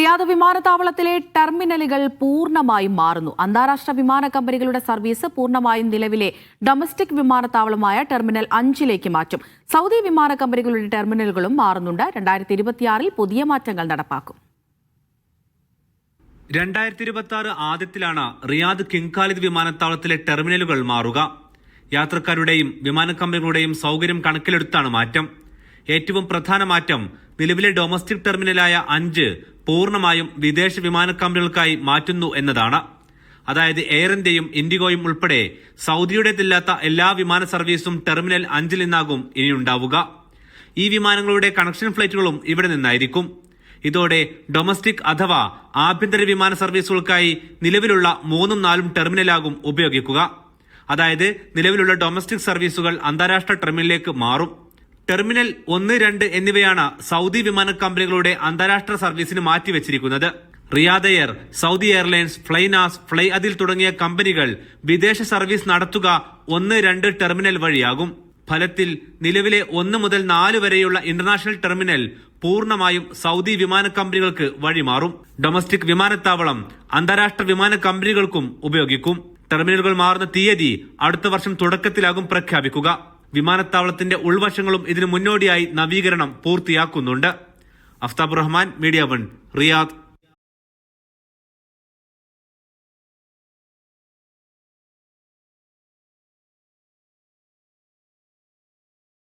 Riyadh വിമാനത്താവളത്തിലെ ടെർമിനലുകൾ പൂർണമായും മാറുന്നു. അന്താരാഷ്ട്ര വിമാന കമ്പനികളുടെ സർവീസ് പൂർണമായും നിലവിലെ ഡൊമസ്റ്റിക് വിമാനത്താവളമായ ടെർമിനൽ അഞ്ചിലേക്ക് മാറ്റും. സൗദി വിമാന കമ്പനികളുടെ ടെർമിനലുകളും മാറുന്നുണ്ട്. രണ്ടായിരത്തി ഇരുപത്തിയാറിൽ പുതിയ മാറ്റങ്ങൾ നടപ്പാക്കും. രണ്ടായിരത്തി ഇരുപത്തി ആറ് ആദ്യത്തിലാണ് റിയാദ് കിങ് ഖാലിദ് വിമാനത്താവളത്തിലെ ടെർമിനലുകൾ മാറുക. യാത്രക്കാരുടെയും വിമാന കമ്പനികളുടെയും സൗകര്യം കണക്കിലെടുത്താണ് മാറ്റം. ഏറ്റവും പ്രധാന മാറ്റം നിലവിലെ ഡൊമസ്റ്റിക് ടെർമിനലായ അഞ്ച് പൂർണമായും വിദേശ വിമാന കമ്പനികൾക്കായി മാറ്റുന്നു എന്നതാണ്. അതായത് എയർ ഇന്ത്യയും ഇൻഡിഗോയും ഉൾപ്പെടെ സൗദിയുടേതില്ലാത്ത എല്ലാ വിമാന സർവീസും ടെർമിനൽ അഞ്ചിൽ നിന്നാകും ഇനിയുണ്ടാവുക. ഈ വിമാനങ്ങളുടെ കണക്ഷൻ ഫ്ലൈറ്റുകളും ഇവിടെ നിന്നായിരിക്കും. ഇതോടെ ഡൊമസ്റ്റിക് അഥവാ ആഭ്യന്തര വിമാന സർവീസുകൾക്കായി നിലവിലുള്ള മൂന്നും നാലും ടെർമിനലാകും ഉപയോഗിക്കുക. അതായത് നിലവിലുള്ള ഡൊമസ്റ്റിക് സർവീസുകൾ അന്താരാഷ്ട്ര ടെർമിനലിലേക്ക് മാറും. ടെർമിനൽ ഒന്ന് രണ്ട് എന്നിവയാണ് സൗദി വിമാന കമ്പനികളുടെ അന്താരാഷ്ട്ര സർവീസിന് മാറ്റിവെച്ചിരിക്കുന്നത്. Riyadh Air Saudi Airlines Flynas fly അതിൽ തുടങ്ങിയ കമ്പനികൾ വിദേശ സർവീസ് നടത്തുക ഒന്ന് രണ്ട് ടെർമിനൽ വഴിയാകും. ഫലത്തിൽ നിലവിലെ ഒന്ന് മുതൽ നാല് വരെയുള്ള ഇന്റർനാഷണൽ ടെർമിനൽ പൂർണമായും സൗദി വിമാന കമ്പനികൾക്ക് വഴിമാറും. ഡൊമസ്റ്റിക് വിമാനത്താവളം അന്താരാഷ്ട്ര വിമാന കമ്പനികൾക്കും ഉപയോഗിക്കും. ടെർമിനലുകൾ മാറുന്ന തീയതി അടുത്ത വർഷം തുടക്കത്തിലാകും പ്രഖ്യാപിക്കുക. വിമാനത്താവളത്തിന്റെ ഉൾവശങ്ങളും ഇതിനു മുന്നോടിയായി നവീകരണം പൂർത്തിയാക്കുന്നുണ്ട്. Aftab Rahman Media One Riyadh.